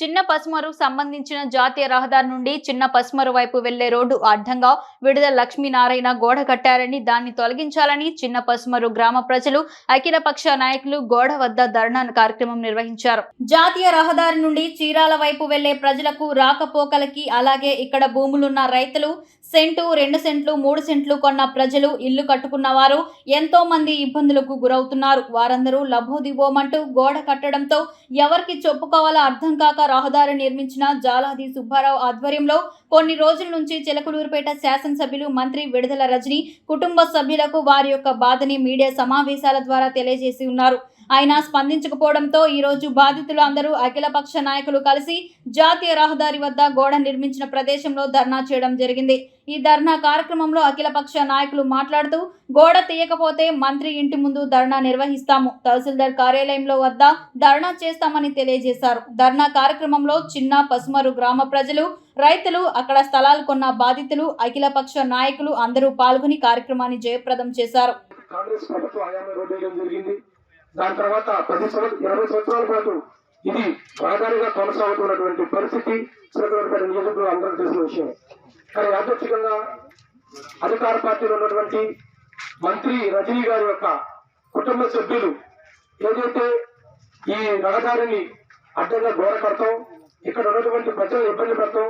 చిన్న పసుమరు సంబంధించిన జాతీయ రహదారి నుండి చిన్న పసుమరు వైపు వెళ్ళే రోడ్డు అడ్డంగా విడుదల లక్ష్మీనారాయణ గోడ కట్టారని దాన్ని తొలగించాలని చిన్న పసుమరు గ్రామ ప్రజలు అఖిలపక్ష నాయకులు గోడ వద్ద ధర్నా కార్యక్రమం నిర్వహించారు. జాతీయ రహదారి నుండి చీరాల వైపు వెళ్ళే ప్రజలకు రాకపోకలకి అలాగే ఇక్కడ భూములున్న రైతులు సెంటు రెండు సెంట్లు మూడు సెంట్లు కొన్న ప్రజలు ఇల్లు కట్టుకున్న వారు ఎంతో మంది ఇబ్బందులకు గురవుతున్నారు. వారందరూ లభోదిబోమంటూ గోడ కట్టడంతో ఎవరికి చెప్పుకోవాలో అర్థం కాక రహదారి నిర్మించిన జాలాది సుబ్బారావు ఆధ్వర్యంలో కొన్ని రోజుల నుంచి చిలకలూరుపేట శాసనసభ్యులు మంత్రి విడుదల రజని కుటుంబ సభ్యులకు వారి యొక్క బాధని మీడియా సమావేశాల ద్వారా తెలియజేసి ఉన్నారు. ఆయన స్పందించకపోవడంతో ఈరోజు బాధితులు అందరూ అఖిలపక్ష నాయకులు కలిసి జాతీయ రహదారి వద్ద గోడ నిర్మించిన ప్రదేశంలో ధర్నా చేయడం జరిగింది. ఈ ధర్నా కార్యక్రమంలో అఖిలపక్ష నాయకులు మాట్లాడుతూ గోడ తీయకపోతే మంత్రి ఇంటి ముందు ధర్నా నిర్వహిస్తాము. తహసీల్దార్ కార్యాలయంలో వద్ద ధర్నా చేస్తామని తెలియజేశారు. ధర్నా కార్యక్రమంలో చిన్న పసుమరు గ్రామ ప్రజలు రైతులు అక్కడ స్థలాలు కొన్న బాధితులు అఖిలపక్ష నాయకులు అందరూ పాల్గొని కార్యక్రమాన్ని జయప్రదం చేశారు. కాంగ్రెస్ ప్రభుత్వం హయాంలో రోడ్డు వేయడం జరిగింది. దాని తర్వాత పది సంవత్సరం ఇరవై సంవత్సరాల పాటు ఇది రహదారిగా కొనసాగుతున్నటువంటి పరిస్థితి చిలకలూరుపేట నియోజకవర్గంలో అందరూ తెలిసిన విషయం. కానీ యాదృచ్ఛికంగా అధికార పార్టీలో ఉన్నటువంటి మంత్రి రజనీ గారి యొక్క కుటుంబ సభ్యులు ఏదైతే ఈ రహదారిని అడ్డంగా గోడ కడతాం ఇక్కడ ఉన్నటువంటి ప్రజలను ఇబ్బంది పెడతాం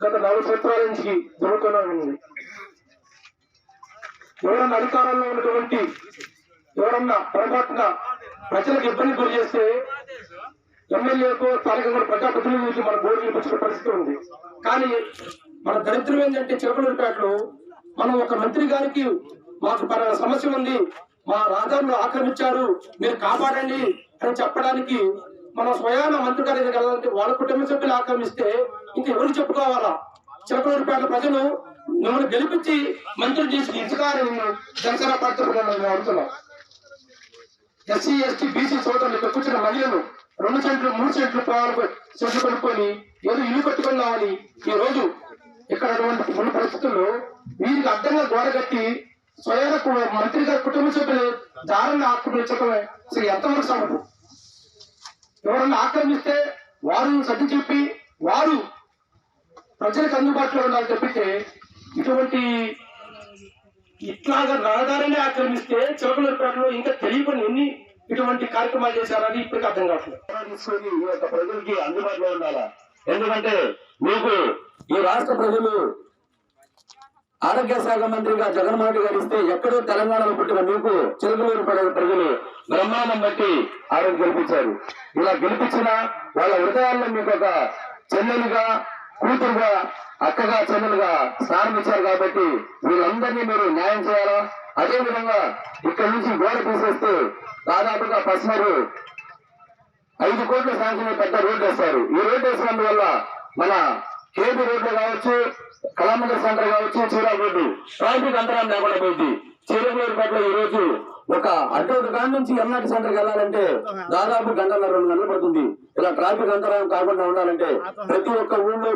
గత నాలుగు సంవత్సరాల నుంచి జరుగుతూనే ఉంది. ఎవరన్నా అధికారంలో ఉన్నటువంటి ఎవరన్నా పొరపాటున ప్రజలకు ఇబ్బంది గురి చేస్తే ఎమ్మెల్యేకు స్థానికంగా ప్రజాప్రతినిధులకి మన బోర్డు నిలిపించిన పరిస్థితి ఉంది. కానీ మన దరిద్రం ఏంటంటే చిలకలూరుపేటలో మనం ఒక మంత్రి గారికి మాకు సమస్య ఉంది మా రాజాను ఆక్రమించారు మీరు కాపాడండి అని చెప్పడానికి మనం స్వయాన మంత్రి గారి దగ్గర వెళ్ళాలంటే వాళ్ళ కుటుంబ సభ్యులు ఆక్రమిస్తే ఇంక ఎవరు చెప్పుకోవాలా? చిలకలూరుపేట ప్రజలు మిమ్మల్ని గెలిపించి మంత్రులు చేసి ఇసుకారని జనసేన పార్టీ అడుగుతున్నాం. ఎస్సీ ఎస్టీ బీసీ సోదరులు ఇక్కడ కూర్చున్న మహిళలు రెండు సెంట్లు మూడు సెంట్లు పొలాలు సెంట్లు కొనుక్కొని ఏదో ఇల్లు కట్టుకున్నామని ఈ రోజు ఇక్కడ ఉన్న పరిస్థితుల్లో వీరికి అడ్డంగా గోడ కట్టి స్వయాన కు- మంత్రి గారి కుటుంబ సభ్యులు దారుణ ఆక్రమించడమే అసలు ఎంతవరకు సమకు ఎవరన్నా ఆక్రమిస్తే వారు సర్ది చెప్పి వారు ప్రజలకు అందుబాటులో ఉండాలని చెప్పితే ఇటువంటి ఇట్లాగా రహదారిని ఆక్రమిస్తే చిలకలూరుపేటలో ఇంకా తెలియకుండా ఎన్ని ఇటువంటి కార్యక్రమాలు చేశారని ఇప్పటికీ అర్థం కావట్లేదు. తీసుకొని ప్రజలకి అందుబాటులో ఉండాలా? ఎందుకంటే మీకు ఈ రాష్ట్ర ప్రజలు ఆరోగ్య శాఖ మంత్రిగా జగన్మోహన్ గారు ఇస్తే ఎక్కడో తెలంగాణలో పుట్టిన మీకు చిలకలూరు పడే ప్రజలు బ్రహ్మాండం బట్టి ఆరోగ్యం గెలిపించారు ఇలా గెలిపించిన వాళ్ళ హృదయాల్లో మీకు ఒక చెల్లెలుగా కూతురుగా అక్కగా చెల్లెలుగా స్థానం ఇచ్చారు కాబట్టి వీళ్ళందరినీ మీరు న్యాయం చేయాలా? అదే విధంగా ఇక్కడ నుంచి గోడ తీసేస్తే దాదాపుగా పసిమరు ఐదు కోట్ల శాంక్షన్ పెద్ద రోడ్డు వేస్తారు. ఈ రోడ్డు వేసినందువల్ల మన కేబీ రోడ్లు కావచ్చు కళామందిర్ సెంటర్ కావచ్చు చీరాల రోడ్డు ట్రాఫిక్ అంతరాయం లేకుండా పోయింది. చీరలూరుపేటలో ఈ రోజు ఒక అటు కాడి నుంచి ఎల్నాటి సెంటర్కి వెళ్ళాలంటే దాదాపు గంటల రెండు గంటలు పడుతుంది. ఇలా ట్రాఫిక్ అంతరాయం కాకుండా ఉండాలంటే ప్రతి ఒక్క ఊళ్ళో